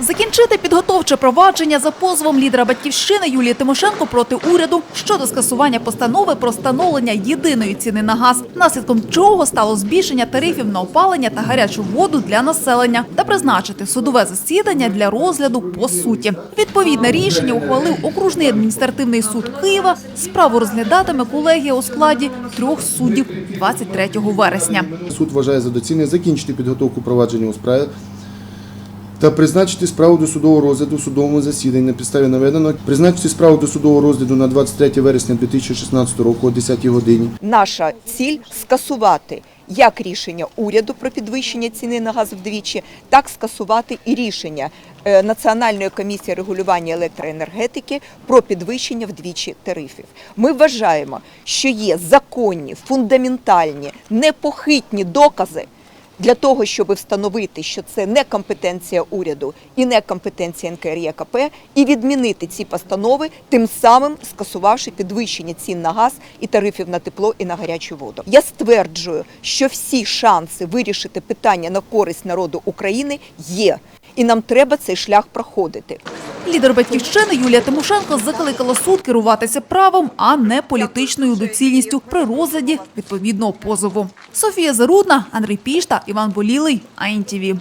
Закінчити підготовче провадження за позовом лідера батьківщини Юлії Тимошенко проти уряду щодо скасування постанови про встановлення єдиної ціни на газ, наслідком чого стало збільшення тарифів на опалення та гарячу воду для населення, та призначити судове засідання для розгляду по суті. Відповідне рішення ухвалив окружний адміністративний суд Києва. Справу розглядатиме колегія у складі трьох суддів 23 вересня. Суд вважає за доцільне закінчити підготовку провадження у справі та призначити справу до судового розгляду в судовому засіданні на підставі наведеного, призначити справу до судового розгляду на 23 вересня 2016 року о 10 годині. Наша ціль скасувати як рішення уряду про підвищення ціни на газ вдвічі, так скасувати і рішення е, Національної комісії регулювання електроенергетики про підвищення вдвічі тарифів. Ми вважаємо, що є законні, фундаментальні, непохитні докази. Для того щоб встановити, що це не компетенція уряду і не компетенція НКРЄКП, і відмінити ці постанови, тим самим скасувавши підвищення цін на газ і тарифів на тепло і на гарячу воду. Я стверджую, що всі шанси вирішити питання на користь народу України є, і нам треба цей шлях проходити. Лідер батьківщини Юлія Тимошенко закликала суд керуватися правом, а не політичною доцільністю при розгляді відповідного позову. Софія Зарудна, Андрій Пішта, Іван Болілий, АІНТІВІ.